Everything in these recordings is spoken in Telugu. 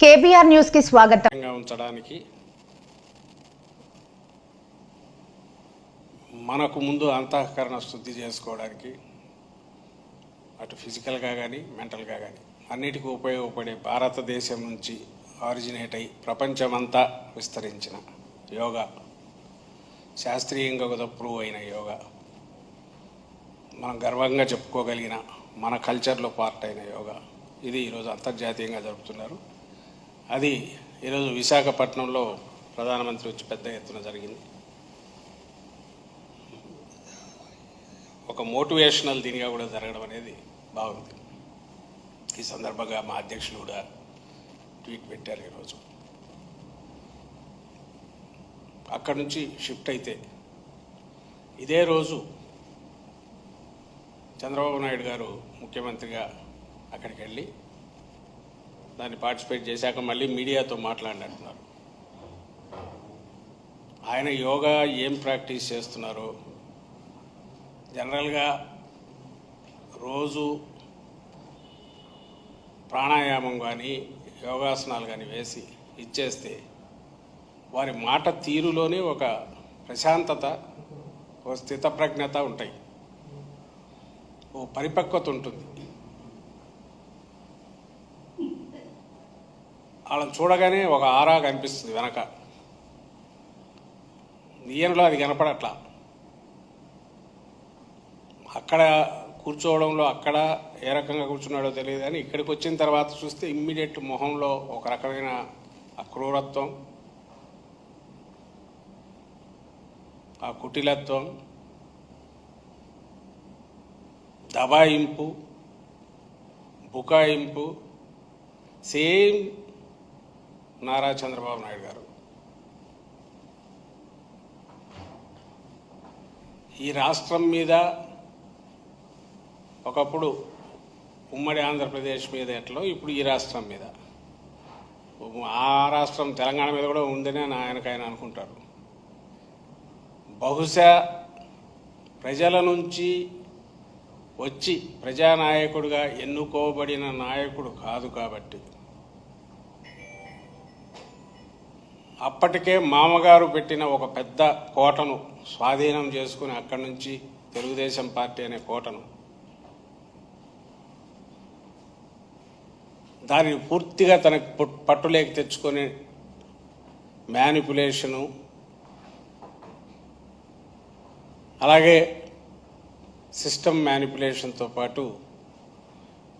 కేబీఆర్ న్యూస్కి స్వాగతం. ఉంచడానికి మనకు ముందు అంతఃకరణ శుద్ధి చేసుకోవడానికి అటు ఫిజికల్గా కానీ మెంటల్గా కానీ అన్నిటికీ ఉపయోగపడే భారతదేశం నుంచి ఆరిజినేట్ అయి ప్రపంచమంతా విస్తరించిన యోగా శాస్త్రీయంగా కూడా ప్రూవ్ అయిన యోగా మనం గర్వంగా చెప్పుకోగలిగిన మన కల్చర్లో పార్ట్ అయిన యోగా ఇది ఈరోజు అంతర్జాతీయంగా జరుపుతున్నారు. అది ఈరోజు విశాఖపట్నంలో ప్రధానమంత్రి వచ్చి పెద్ద ఎత్తున జరిగింది. ఒక మోటివేషనల్ దీనిగా కూడా జరగడం అనేది బాగుంది. ఈ సందర్భంగా మా అధ్యక్షులు కూడా ట్వీట్ పెట్టారు ఈరోజు. అక్కడి నుంచి షిఫ్ట్ అయితే ఇదే రోజు చంద్రబాబు నాయుడు గారు ముఖ్యమంత్రిగా అక్కడికి వెళ్ళి దాన్ని పార్టిసిపేట్ చేశాక మళ్ళీ మీడియాతో మాట్లాడినట్టున్నారు. ఆయన యోగా ఏం ప్రాక్టీస్ చేస్తున్నారో జనరల్గా రోజు ప్రాణాయామం కానీ యోగాసనాలు కానీ వేసి ఇచ్చేస్తే వారి మాట తీరులోనే ఒక ప్రశాంతత ఒక స్థితప్రజ్ఞత ఉంటాయి. ఓ పరిపక్వత ఉంటుంది. వాళ్ళని చూడగానే ఒక ఆరా కనిపిస్తుంది వెనక. ఈయనలో అది కనపడట్లా. అక్కడ కూర్చోవడంలో అక్కడ ఏ రకంగా కూర్చున్నాడో తెలియదు కానీ ఇక్కడికి వచ్చిన తర్వాత చూస్తే ఇమ్మీడియట్ మొహంలో ఒక రకమైన ఆ క్రూరత్వం ఆ కుటిలత్వం దబాయింపు బుకాయింపు సేమ్ నారా చంద్రబాబు నాయుడు గారు. ఈ రాష్ట్రం మీద ఒకప్పుడు ఉమ్మడి ఆంధ్రప్రదేశ్ మీద ఎట్లో ఇప్పుడు ఈ రాష్ట్రం మీద. ఆ రాష్ట్రం తెలంగాణ మీద కూడా ఉందని ఆయనకైనా ఆయన అనుకుంటారు. బహుశా ప్రజల నుంచి వచ్చి ప్రజానాయకుడిగా ఎన్నుకోబడిన నాయకుడు కాదు కాబట్టి. అప్పటికే మామగారు పెట్టిన ఒక పెద్ద కోటను స్వాధీనం చేసుకుని అక్కడి నుంచి తెలుగుదేశం పార్టీ అనే కోటను దానిని పూర్తిగా తనకు పట్టులేక తెచ్చుకొని మ్యానిపులేషను అలాగే సిస్టమ్ మ్యానిపులేషన్తో పాటు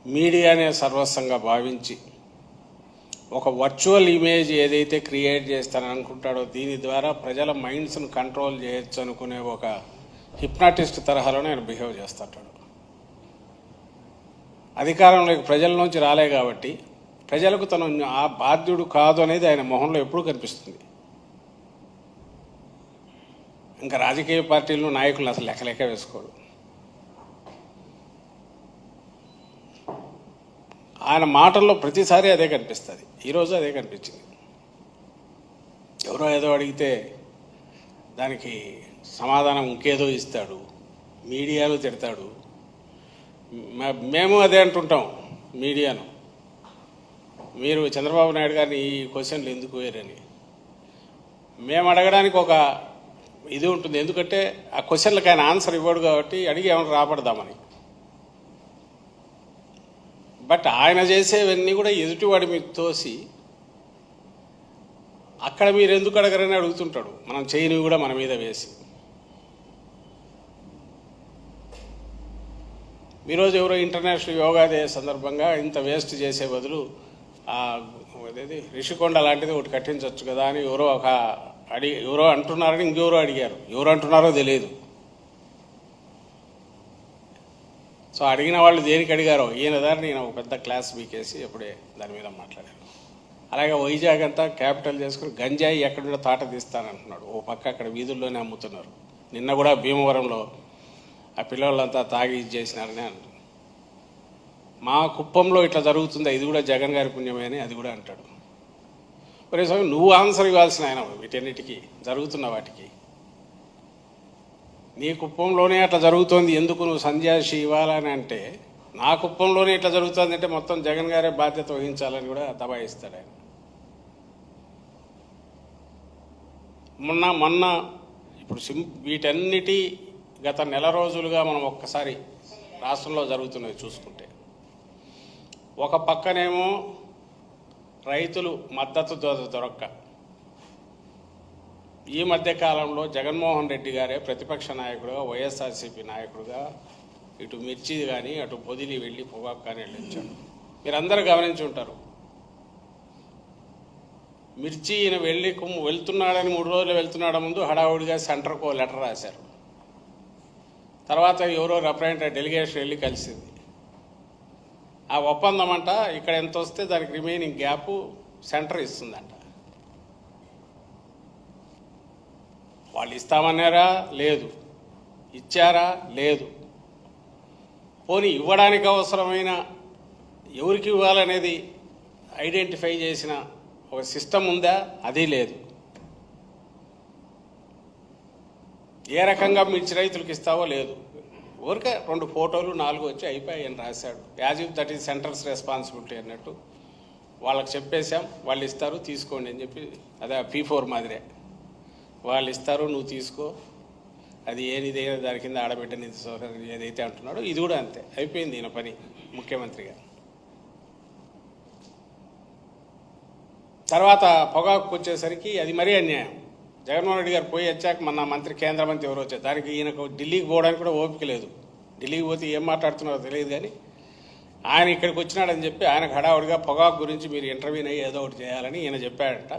మీడియానే సర్వస్వంగా భావించి ఒక వర్చువల్ ఇమేజ్ ఏదైతే క్రియేట్ చేస్తానని అనుకుంటాడో దీని ద్వారా ప్రజల మైండ్స్ను కంట్రోల్ చేయొచ్చు అనుకునే ఒక హిప్నాటిస్ట్ తరహాలోనే ఆయన బిహేవ్ చేస్తుంటాడు. అధికారంలోకి ప్రజల నుంచి రాలే కాబట్టి ప్రజలకు తను ఆ బాధ్యుడు కాదు అనేది ఆయన మొహంలో ఎప్పుడూ కనిపిస్తుంది. ఇంకా రాజకీయ పార్టీలను నాయకులను అసలు లెక్క లెక్క వేసుకోడు. ఆయన మాటల్లో ప్రతిసారి అదే కనిపిస్తుంది. ఈరోజు అదే కనిపించింది. ఎవరో ఏదో అడిగితే దానికి సమాధానం ఇంకేదో ఇస్తాడు మీడియాలో తిడతాడు. మేము అదే అంటుంటాం మీడియాను. మీరు చంద్రబాబు నాయుడు గారిని ఈ క్వశ్చన్లు ఎందుకు వేరని మేము అడగడానికి ఒక ఇది ఉంటుంది. ఎందుకంటే ఆ క్వశ్చన్లకు ఆయన ఆన్సర్ ఇవ్వడు కాబట్టి అడిగి ఏమైనా రాబడదామని. బట్ ఆయన చేసేవన్నీ కూడా ఎదుటివాడి మీద తోసి అక్కడ మీరు ఎందుకు అడగరని అడుగుతుంటాడు. మనం చేయనివి కూడా మన మీద వేసి. ఈరోజు ఎవరో ఇంటర్నేషనల్ యోగా డే సందర్భంగా ఇంత వేస్ట్ చేసే బదులు అదేది రిషికొండ లాంటిది ఒకటి కట్టించవచ్చు కదా అని ఎవరో ఒక అడిగి ఎవరో అంటున్నారని ఇంకెవరో అడిగారు. ఎవరు అంటున్నారో తెలియదు. సో అడిగిన వాళ్ళు దేనికి అడిగారో? ఈయన దారి నేను ఒక పెద్ద క్లాస్ బీకేసి ఎప్పుడే దాని మీద మాట్లాడాను అలాగే వైజాగ్ అంతా క్యాపిటల్ చేసుకుని గంజాయి ఎక్కడుండో తాట తీస్తానంటున్నాడు. ఓ పక్క అక్కడ వీధుల్లోనే అమ్ముతున్నారు. నిన్న కూడా భీమవరంలో ఆ పిల్లలంతా తాగి ఇది చేసినారని అంటారు మా కుప్పంలో ఇట్లా జరుగుతుంది? ఇది కూడా జగన్ గారి పుణ్యమే అని అది కూడా అంటాడు. ఒరే స్వామి నువ్వు ఆన్సర్ ఇవ్వాల్సిన ఆయన వీటన్నిటికీ జరుగుతున్న వాటికి. నీ కుప్పంలోనే అట్లా జరుగుతోంది ఎందుకు నువ్వు సంజాషి ఇవ్వాలని అంటే నా కుప్పంలోనే ఇట్లా జరుగుతుంది అంటే మొత్తం జగన్ గారే బాధ్యత వహించాలని కూడా దబాయిస్తాడు ఆయన. మొన్న మొన్న ఇప్పుడు సిం వీటన్నిటి గత నెల రోజులుగా మనం ఒక్కసారి రాష్ట్రంలో జరుగుతున్నది చూసుకుంటే ఒక పక్కనేమో రైతులు మద్దతు దొరక్క ఈ మధ్యకాలంలో జగన్మోహన్ రెడ్డి గారే ప్రతిపక్ష నాయకుడుగా వైఎస్ఆర్సీపీ నాయకుడుగా ఇటు మిర్చి కానీ అటు పొదిలి వెళ్ళి పొగాకు కానీ వెళ్ళించాడు మీరందరూ గమనించి ఉంటారు. మిర్చి ఈయన వెళ్ళి వెళ్తున్నాడని మూడు రోజులు వెళ్తున్నాడు ముందు హడావుడిగా సెంటర్కు లెటర్ రాశారు. తర్వాత ఎవరో రిప్రజెంటేటివ్ డెలిగేషన్ వెళ్ళి కలిసింది. ఆ ఒప్పందం అంట ఇక్కడ ఎంత వస్తే దానికి రిమైనింగ్ గ్యాప్ సెంటర్ ఇస్తుందంట. వాళ్ళు ఇస్తామన్నారా లేదు. ఇచ్చారా? లేదు. పోనీ ఇవ్వడానికి అవసరమైన ఎవరికి ఇవ్వాలనేది ఐడెంటిఫై చేసిన ఒక సిస్టమ్ ఉందా? అది లేదు. ఏ రకంగా మిర్చి రైతులకు ఇస్తావో లేదు. ఊరికే రెండు ఫోటోలు నాలుగు వచ్చి అయిపోయాయి అని రాశాడు. As if that is centre's responsibility అన్నట్టు. వాళ్ళకి చెప్పేశాం వాళ్ళు ఇస్తారు తీసుకోండి అని చెప్పి అదే పీ ఫోర్ మాదిరే. వాళ్ళు ఇస్తారు నువ్వు తీసుకో. అది ఏది దాని కింద ఆడబిడ్డని ఏదైతే అంటున్నాడో ఇది కూడా అంతే. అయిపోయింది ఈయన పని ముఖ్యమంత్రిగా తర్వాత పొగాకు వచ్చేసరికి అది మరీ అన్యాయం. జగన్మోహన్ రెడ్డి గారు పోయి వచ్చాక మన మంత్రి కేంద్ర మంత్రి ఎవరు వచ్చారు? దానికి ఈయనకు ఢిల్లీకి పోవడానికి కూడా ఓపిక లేదు. ఢిల్లీకి పోతే ఏం మాట్లాడుతున్నారో తెలియదు కానీ ఆయన ఇక్కడికి వచ్చినాడని చెప్పి ఆయనకు హడావుడిగా పొగాకు గురించి మీరు ఇంటర్వ్యూని అయ్యి ఏదో ఒకటి చేయాలని ఈయన చెప్పాడట.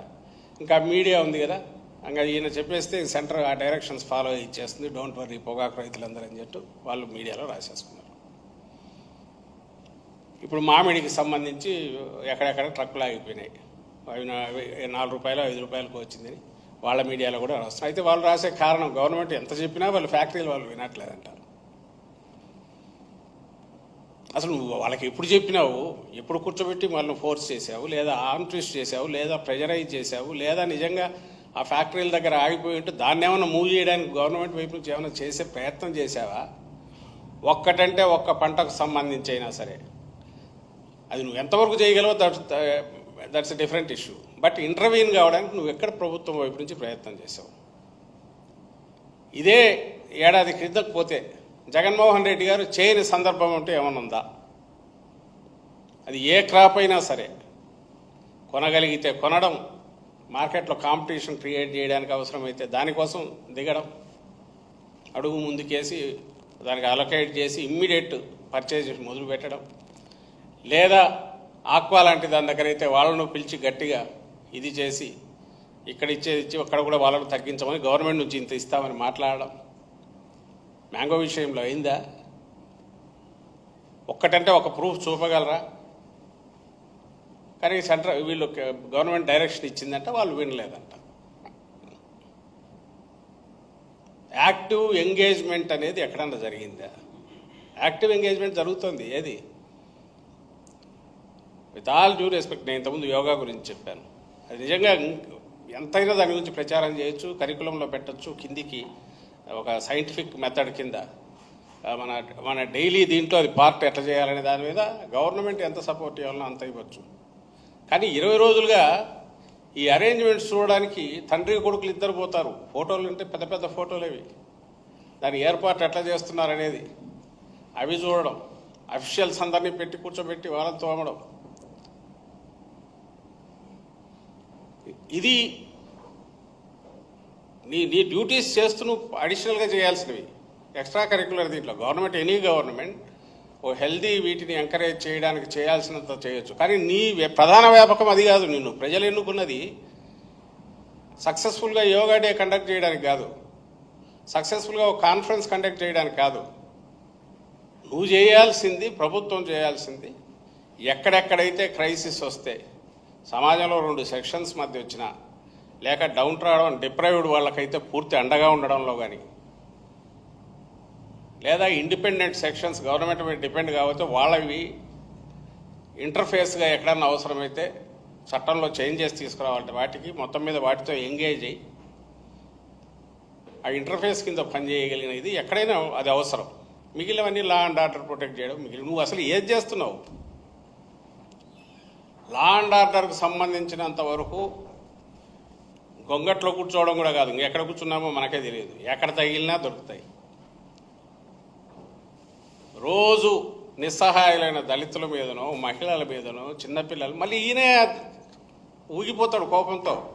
ఇంకా మీడియా ఉంది కదా ఇంకా ఈయన చెప్పేస్తే సెంటర్ ఆ డైరెక్షన్స్ ఫాలో ఇచ్చేస్తుంది డోంట్ వర్రీ పొగాకు రైతులందరూ అని చెప్పి వాళ్ళు మీడియాలో రాసేసుకున్నారు. ఇప్పుడు మామిడికి సంబంధించి ఎక్కడెక్కడ ట్రక్కులు ఆగిపోయినాయి. అవి నాలుగు రూపాయలు ఐదు రూపాయలకు వచ్చిందని వాళ్ళ మీడియాలో కూడా రాస్తున్నారు. అయితే వాళ్ళు రాసే కారణం గవర్నమెంట్ ఎంత చెప్పినా వాళ్ళు ఫ్యాక్టరీలు వాళ్ళు వినట్లేదంట అసలు వాళ్ళకి ఎప్పుడు చెప్పినావు? ఎప్పుడు కూర్చోబెట్టి వాళ్ళని ఫోర్స్ చేసావు లేదా ఆర్మ్ ట్విస్ట్ చేసావు లేదా ప్రెజరైజ్ చేసావు లేదా నిజంగా ఆ ఫ్యాక్టరీల దగ్గర ఆగిపోయి ఉంటే దాన్ని ఏమైనా మూవ్ చేయడానికి గవర్నమెంట్ వైపు నుంచి ఏమైనా చేసే ప్రయత్నం చేసావా ఒక్కటంటే ఒక్క పంటకు సంబంధించి అయినా సరే. అది నువ్వు ఎంతవరకు చేయగలవో that's that's different issue but intervene కావడానికి నువ్వు ఎక్కడ ప్రభుత్వం వైపు నుంచి ప్రయత్నం చేసావు ఇదే ఏడాది క్రితం పోతే జగన్మోహన్ రెడ్డి గారు చేయని సందర్భం అంటూ ఏమైనా ఉందా? అది ఏ క్రాప్ అయినా సరే కొనగలిగితే కొనడం మార్కెట్లో కాంపిటీషన్ క్రియేట్ చేయడానికి అవసరమైతే దానికోసం దిగడం. అడుగు ముందుకేసి దానికి అలొకేట్ చేసి ఇమ్మీడియట్ పర్చేజ్ మొదలు పెట్టడం లేదా ఆక్వా లాంటి దాని దగ్గర అయితే వాళ్ళను పిలిచి గట్టిగా ఇది చేసి ఇక్కడ ఇచ్చేది ఇచ్చి అక్కడ కూడా వాళ్ళను తగ్గించమని గవర్నమెంట్ నుంచి ఇంత ఇస్తామని మాట్లాడడం. మ్యాంగో విషయంలో అయిందా? ఒక్కటంటే ఒక ప్రూఫ్ చూపగలరా? కానీ సెంట్రల్ వీళ్ళు గవర్నమెంట్ డైరెక్షన్ ఇచ్చిందంటే వాళ్ళు వినలేదంట. యాక్టివ్ ఎంగేజ్మెంట్ అనేది ఎక్కడన్నా జరిగిందా? యాక్టివ్ ఎంగేజ్మెంట్ జరుగుతుంది ఏది? విత్ ఆల్ డ్యూ రెస్పెక్ట్ నేను ఇంతకుముందు యోగా గురించి చెప్పాను. అది నిజంగా ఎంతైనా దాని గురించి ప్రచారం చేయొచ్చు కరికులంలో పెట్టొచ్చు కిందికి ఒక సైంటిఫిక్ మెథడ్ కింద. మన మన డైలీ దీంట్లో అది పార్ట్ ఎట్లా చేయాలనే దాని మీద గవర్నమెంట్ ఎంత సపోర్ట్ ఇవ్వాలనో అంత ఇవ్వచ్చు. కానీ ఇరవై రోజులుగా ఈ అరేంజ్మెంట్స్ చూడడానికి తండ్రి కొడుకులు ఇద్దరు పోతారు. ఫోటోలు అంటే పెద్ద పెద్ద ఫోటోలు అవి దాని ఏర్పాటు ఎట్లా చేస్తున్నారు అనేది అవి చూడడం. అఫీషియల్స్ అందరినీ పెట్టి కూర్చోబెట్టి వాళ్ళని తోమడం. ఇది నీ నీ డ్యూటీస్ చేస్తూ నువ్వు అడిషనల్గా చేయాల్సినవి. ఎక్స్ట్రా కరిక్యులర్ దీంట్లో. గవర్నమెంట్ ఎనీ గవర్నమెంట్ ఓ హెల్దీ వీటిని ఎంకరేజ్ చేయడానికి చేయాల్సినంత చేయొచ్చు. కానీ నీ ప్రధాన వ్యాపకం అది కాదు నిన్ను. ప్రజలు ఎన్నుకున్నది సక్సెస్ఫుల్గా యోగా డే కండక్ట్ చేయడానికి కాదు. సక్సెస్ఫుల్గా ఒక కాన్ఫరెన్స్ కండక్ట్ చేయడానికి కాదు. నువ్వు చేయాల్సింది ప్రభుత్వం చేయాల్సింది ఎక్కడెక్కడైతే క్రైసిస్ వస్తే సమాజంలో రెండు సెక్షన్స్ మధ్య వచ్చిన లేక డౌన్ రావడం డిప్రైవ్డ్ వాళ్ళకైతే పూర్తి అండగా ఉండడంలో కానీ లేదా ఇండిపెండెంట్ సెక్షన్స్ గవర్నమెంట్ మీద డిపెండ్ కావచ్చు వాళ్ళవి ఇంటర్ఫేస్గా ఎక్కడన్నా అవసరమైతే చట్టంలో చేంజెస్ తీసుకురావాలంటే వాటికి మొత్తం మీద వాటితో ఎంగేజ్ అయ్యి ఆ ఇంటర్ఫేస్ కింద పనిచేయగలిగినది ఎక్కడైనా అది అవసరం. మిగిలినవన్నీ లా అండ్ ఆర్డర్ ప్రొటెక్ట్ చేయడం మిగిలిన నువ్వు అసలు ఏది చేస్తున్నావు? లా అండ్ ఆర్డర్కి సంబంధించినంత వరకు గొంగట్లో కూర్చోవడం కూడా కాదు. ఎక్కడ కూర్చున్నామో మనకే తెలియదు. ఎక్కడ తగిలినా దొరుకుతాయి. రోజు నిస్సహాయులైన దళితుల మీదనో మహిళల మీదనో చిన్నపిల్లలు మళ్ళీ ఈయనే ఊగిపోతాడు కోపంతో.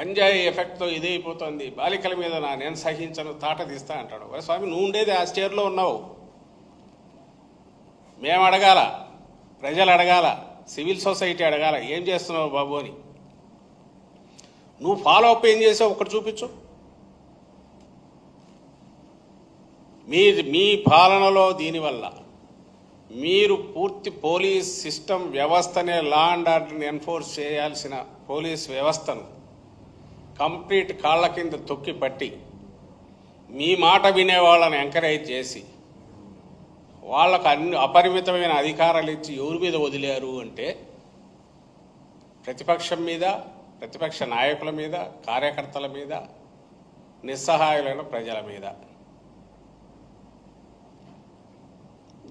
గంజాయి ఎఫెక్ట్తో ఇదే అయిపోతుంది. బాలికల మీద నా నేను సహించను తాట తీస్తా అంటాడు. స్వామి నువ్వు ఉండేది ఆ స్టేర్లో ఉన్నావు. మేము అడగాల ప్రజలు అడగాల సివిల్ సొసైటీ అడగాల ఏం చేస్తున్నావు బాబు అని. నువ్వు ఫాలో అప్ ఏం చేసావు? ఒకటి చూపించు. మీ మీ పాలనలో దీనివల్ల మీరు పూర్తి పోలీస్ సిస్టమ్ వ్యవస్థనే లా అండ్ ఆర్డర్ని ఎన్ఫోర్స్ చేయాల్సిన పోలీస్ వ్యవస్థను కంప్లీట్ కాళ్ళ కింద తొక్కి పట్టి మీ మాట వినే వాళ్ళని ఎంకరేజ్ చేసి వాళ్ళకు అన్ని అపరిమితమైన అధికారాలు ఇచ్చి ఎవరి మీద వదిలారు అంటే ప్రతిపక్షం మీద ప్రతిపక్ష నాయకుల మీద కార్యకర్తల మీద నిస్సహాయులైన ప్రజల మీద.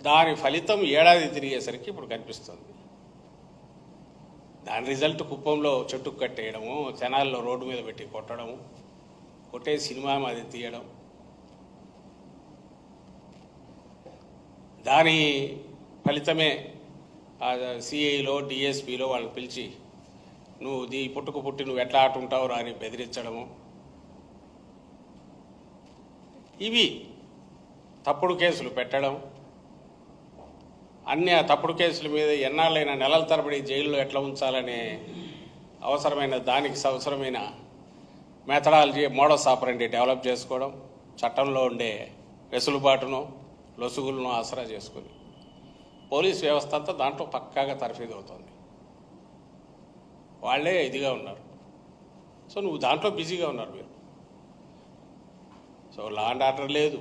దాని ఫలితం ఏడాది తిరిగేసరికి ఇప్పుడు కనిపిస్తుంది. దాని రిజల్ట్ కుప్పంలో చెట్టుకు కట్టేయడము తెనాల్లో రోడ్డు మీద పెట్టి కొట్టడము కొట్టే సినిమా అది తీయడం. దాని ఫలితమే సిఐలో డిఎస్పిలో వాళ్ళని పిలిచి నువ్వు దీ పుట్టుకు పుట్టి నువ్వు ఎట్లా ఆటుంటావు రా అని బెదిరించడము. ఇవి తప్పుడు కేసులు పెట్టడం. అన్ని ఆ తప్పుడు కేసుల మీద ఎన్నాళ్ళైనా నెలల తరబడి జైల్లో ఎట్లా ఉంచాలనే అవసరమైన దానికి అవసరమైన మెథడాలజీ మోడల్స్ ఆపరండి డెవలప్ చేసుకోవడం చట్టంలో ఉండే వెసులుబాటును లొసుగులను ఆసరా చేసుకుని. పోలీస్ వ్యవస్థ అంతా దాంట్లో పక్కాగా తర్ఫీదు అవుతుంది వాళ్ళే ఇదిగా ఉన్నారు. సో నువ్వు దాంట్లో బిజీగా ఉన్నారు మీరు. సో లా అండ్ ఆర్డర్ లేదు.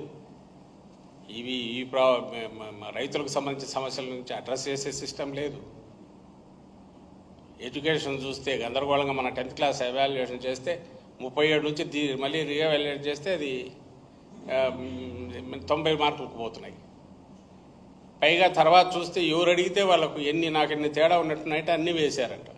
ఇవి ఈ ప్రా రైతులకు సంబంధించిన సమస్యల నుంచి అడ్రస్ చేసే సిస్టమ్ లేదు. ఎడ్యుకేషన్ చూస్తే గందరగోళంగా మన టెన్త్ క్లాస్ ఎవాల్యుయేషన్ చేస్తే ముప్పై ఏడు నుంచి దీ మళ్ళీ రీఎవాల్యుయేట్ చేస్తే అది తొంభై మార్కులకు పోతున్నాయి. పైగా తర్వాత చూస్తే ఎవరు అడిగితే వాళ్ళకు ఎన్ని నాకు ఎన్ని తేడా ఉన్నట్టున్నాయంటే అన్నీ వేశారంట.